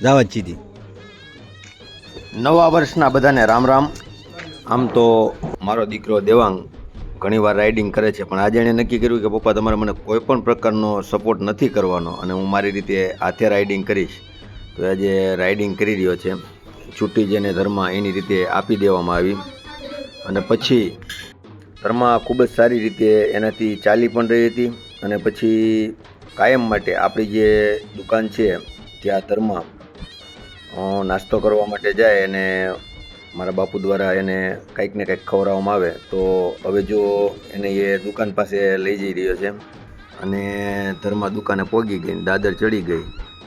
સીધી નવા વર્ષના બધાને રામ રામ. આમ તો મારો દીકરો દેવાંગ ઘણીવાર રાઇડિંગ કરે છે, પણ આજે એણે નક્કી કર્યું કે પપ્પા તમારે મને કોઈ પણ પ્રકારનો સપોર્ટ નથી કરવાનો અને હું મારી રીતે હાથે રાઇડિંગ કરીશ. તો આજે રાઇડિંગ કરી રહ્યો છે. છૂટી જેને ધર્મા એની રીતે આપી દેવામાં આવી. અને પછી ધર્મા ખૂબ જ સારી રીતે એનાથી ચાલી પણ રહી હતી અને પછી કાયમ માટે આપણી જે દુકાન છે, ત્યાં ધર્મા નાસ્તો કરવા માટે જાય અને મારા બાપુ દ્વારા એને કંઈક ને કંઈક ખવડાવવામાં આવે, તો હવે જો એને એ દુકાન પાસે લઈ જઈ રહ્યો છે. અને ધર્મા દુકાને પહોંચી ગઈ દાદર ચડી ગઈ.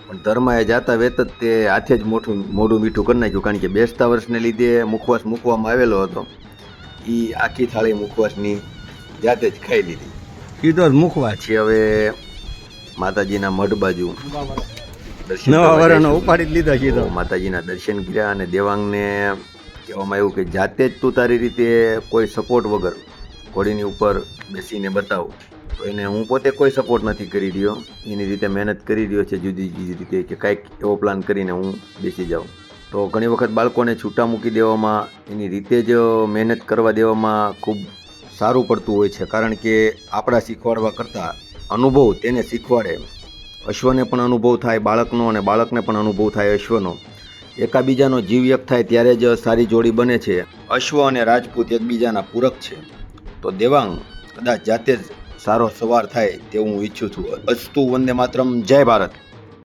પણ ધર્માએ જાતા વેત જ તે હાથે જ મોઠું, મોઢું મીઠું કરી નાખ્યું, કારણ કે બેસતા વર્ષને લીધે મુખવાસ મૂકવામાં આવેલો હતો. એ આખી થાળી મુખવાસની જાતે જ ખાઈ લીધી. કીધો જ મુખવાસ છે. હવે માતાજીના મઢ બાજુ દર્શન. ઉપાડી જ લીધો કીધો માતાજીના દર્શન કર્યા અને દેવાંગને કહેવામાં આવ્યું કે જાતે જ તું તારી રીતે કોઈ સપોર્ટ વગર ઘોડીની ઉપર બેસીને બતાવ. તો એને હું પોતે કોઈ સપોર્ટ નથી કરી રહ્યો. એની રીતે મહેનત કરી રહ્યો છે જુદી જુદી રીતે કે કાંઈક એવો પ્લાન કરીને હું બેસી જાઉં. તો ઘણી વખત બાળકોને છૂટા મૂકી દેવામાં એની રીતે જ મહેનત કરવા દેવામાં ખૂબ સારું પડતું હોય છે. કારણ કે આપણા શીખવાડવા કરતાં અનુભવ તેને શીખવાડે અશ્વને પણ અનુભવ થાય બાળકનો અને બાળકને પણ અનુભવ થાય અશ્વનો. એકાબીજાનો જીવ એક થાય ત્યારે જ સારી જોડી બને છે. અશ્વ અને રાજપૂત એકબીજાના પૂરક છે. તો દેવાંગ, કદાચ જાતે જ સારો સવાર થાય તેવું હું ઈચ્છું છું. અસ્તુ વંદે માત્રમ, જય ભારત.